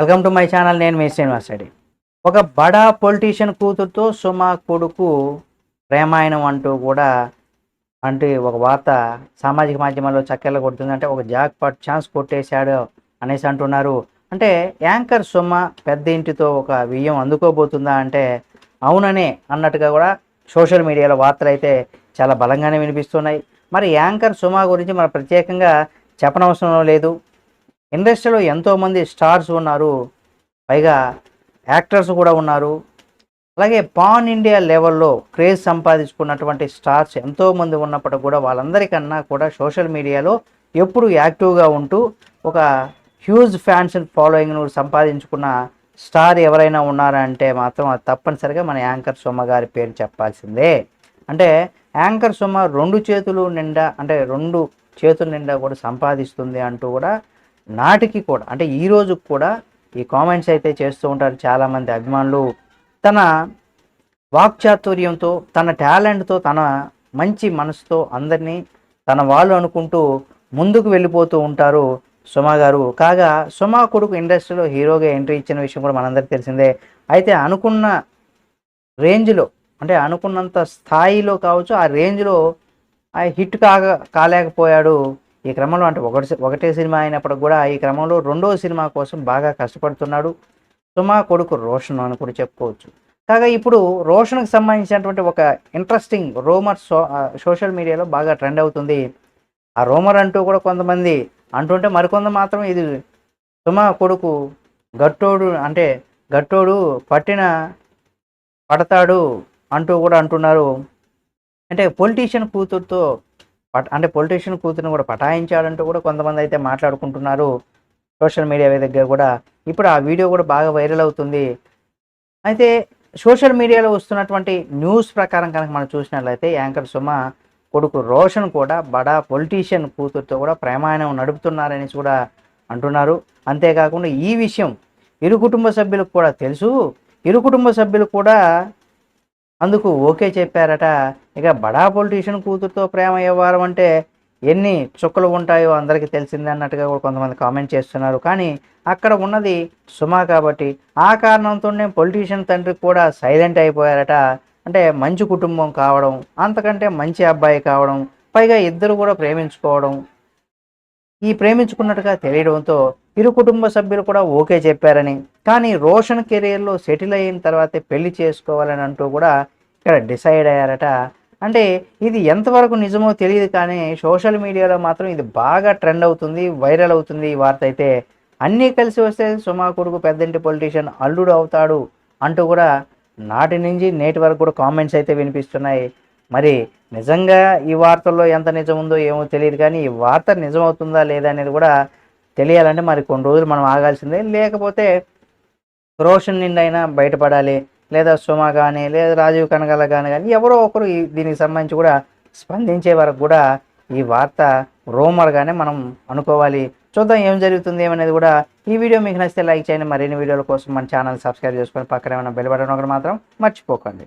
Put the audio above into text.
Welcome to my channel నేను మీ శ్రీనివాస్ రెడ్డి. ఒక బడా పొలిటీషియన్ కూతురుతో సుమా కొడుకు ప్రేమాయణం అంటూ కూడా అంటే ఒక వార్త సామాజిక మాధ్యమాల్లో చక్కెర కొడుతుంది. అంటే ఒక జాక్ పాట్ ఛాన్స్ కొట్టేశాడు అనేసి అంటున్నారు. అంటే యాంకర్ సుమ పెద్ద ఇంటితో ఒక వియ్యం అందుకోబోతుందా అంటే అవుననే అన్నట్టుగా కూడా సోషల్ మీడియాలో వార్తలు అయితే చాలా బలంగానే వినిపిస్తున్నాయి. మరి యాంకర్ సుమ గురించి మన ప్రత్యేకంగా చెప్పనవసరం లేదు. ఇండస్ట్రీలో ఎంతోమంది స్టార్స్ ఉన్నారు పైగా యాక్టర్స్ కూడా ఉన్నారు. అలాగే పాన్ ఇండియా లెవెల్లో క్రేజ్ సంపాదించుకున్నటువంటి స్టార్స్ ఎంతోమంది ఉన్నప్పటికీ కూడా వాళ్ళందరికన్నా కూడా సోషల్ మీడియాలో ఎప్పుడు యాక్టివ్గా ఉంటూ ఒక హ్యూజ్ ఫ్యాన్స్ ఫాలోయింగ్ను సంపాదించుకున్న స్టార్ ఎవరైనా ఉన్నారా అంటే మాత్రం అది తప్పనిసరిగా మన యాంకర్ సొమ్మ గారి పేరు చెప్పాల్సిందే. అంటే యాంకర్ సుమ రెండు చేతులు నిండా అంటే రెండు చేతుల నిండా కూడా సంపాదిస్తుంది అంటూ కూడా నాటికి కూడా అంటే ఈ రోజు కూడా ఈ కామెంట్స్ అయితే చేస్తూ ఉంటారు చాలామంది అభిమానులు. తన వాక్చాతుర్యంతో తన టాలెంట్తో తన మంచి మనసుతో అందరినీ తన వాళ్ళు అనుకుంటూ ముందుకు వెళ్ళిపోతూ ఉంటారు సుమా గారు. కాగా సుమా కొడుకు ఇండస్ట్రీలో హీరోగా ఎంట్రీ ఇచ్చిన విషయం కూడా మనందరికీ తెలిసిందే. అయితే అనుకున్న రేంజ్లో అంటే అనుకున్నంత స్థాయిలో కావచ్చు ఆ రేంజ్లో ఆ హిట్ కాక కాలేకపోయాడు ఈ క్రమంలో అంటే ఒకటి ఒకటే సినిమా అయినప్పటికి కూడా ఈ క్రమంలో రెండో సినిమా కోసం బాగా కష్టపడుతున్నాడు. సుమా కొడుకు రోషన్ అని కూడా చెప్పుకోవచ్చు. కాగా ఇప్పుడు రోషన్కి సంబంధించినటువంటి ఒక ఇంట్రెస్టింగ్ రోమర్ సో సోషల్ మీడియాలో బాగా ట్రెండ్ అవుతుంది. ఆ రోమర్ అంటూ కూడా కొంతమంది అంటుంటే మరికొంత మాత్రం ఇది సుమా కొడుకు గట్టోడు అంటే గట్టోడు పట్టిన పడతాడు అంటూ కూడా అంటున్నారు. అంటే పొలిటీషియన్ కూతురుతో పట్ అంటే పొలిటీషియన్ కూతురుని కూడా పటాయించాడంటూ కూడా కొంతమంది అయితే మాట్లాడుకుంటున్నారు. సోషల్ మీడియా దగ్గర కూడా. ఇప్పుడు ఆ వీడియో కూడా బాగా వైరల్ అవుతుంది. అయితే సోషల్ మీడియాలో వస్తున్నటువంటి న్యూస్ ప్రకారం కనుక మనం చూసినట్లయితే యాంకర్ సుమ కొడుకు రోషన్ కూడా బడా పొలిటీషియన్ కూతురుతో కూడా ప్రమాణం నడుపుతున్నారని కూడా అంటున్నారు. అంతేకాకుండా ఈ విషయం ఇరు కుటుంబ సభ్యులకు కూడా తెలుసు. ఇరు కుటుంబ సభ్యులు కూడా అందుకు ఓకే చెప్పారట. ఇక బడా పొలిటీషియన్ కూతురుతో ప్రేమ వ్యవహారం అంటే ఎన్ని చుక్కలు ఉంటాయో అందరికీ తెలిసిందే అన్నట్టుగా కూడా కొంతమంది కామెంట్ చేస్తున్నారు. కానీ అక్కడ ఉన్నది సుమా కాబట్టి ఆ కారణంతోనే పొలిటీషియన్ తండ్రి కూడా సైలెంట్ అయిపోయారట. అంటే మంచి కుటుంబం కావడం అంతకంటే మంచి అబ్బాయి కావడం పైగా ఇద్దరు కూడా ప్రేమించుకోవడం. ఈ ప్రేమించుకున్నట్టుగా తెలియడంతో ఇరు కుటుంబ సభ్యులు కూడా ఓకే చెప్పారని. కానీ రోషన్ కెరీర్లో సెటిల్ అయిన తర్వాతే పెళ్ళి చేసుకోవాలని అంటూ కూడా ఇక్కడ డిసైడ్ అయ్యారట. అంటే ఇది ఎంతవరకు నిజమో తెలియదు కానీ సోషల్ మీడియాలో మాత్రం ఇది బాగా ట్రెండ్ అవుతుంది వైరల్ అవుతుంది ఈ వార్త అయితే. అన్నీ కలిసి వస్తే సుమా కొడుకు పెద్దంటి పొలిటీషియన్ అల్లుడు అవుతాడు అంటూ కూడా నాటి నుంచి నేటి వరకు కూడా కామెంట్స్ అయితే వినిపిస్తున్నాయి. మరి నిజంగా ఈ వార్తల్లో ఎంత నిజం ఉందో ఏమో తెలియదు కానీ ఈ వార్త నిజమవుతుందా లేదా అనేది కూడా తెలియాలంటే మరి కొన్ని రోజులు మనం ఆగాల్సిందే. లేకపోతే రోషన్ నిండైనా బయటపడాలి లేదా సుమ కానీ లేదా రాజీవ్ కనగల కానీ కానీ ఎవరో ఒకరు దీనికి సంబంధించి కూడా స్పందించే వరకు కూడా ఈ వార్త రోమర్గానే మనం అనుకోవాలి. చూద్దాం ఏం జరుగుతుంది ఏమనేది కూడా. ఈ వీడియో మీకు నచ్చితే లైక్ చేయండి. మరిన్ని వీడియోల కోసం మన ఛానల్ సబ్స్క్రైబ్ చేసుకొని పక్కన ఏమైనా బెల్ బటన్ ఒకటి మాత్రం మర్చిపోకండి.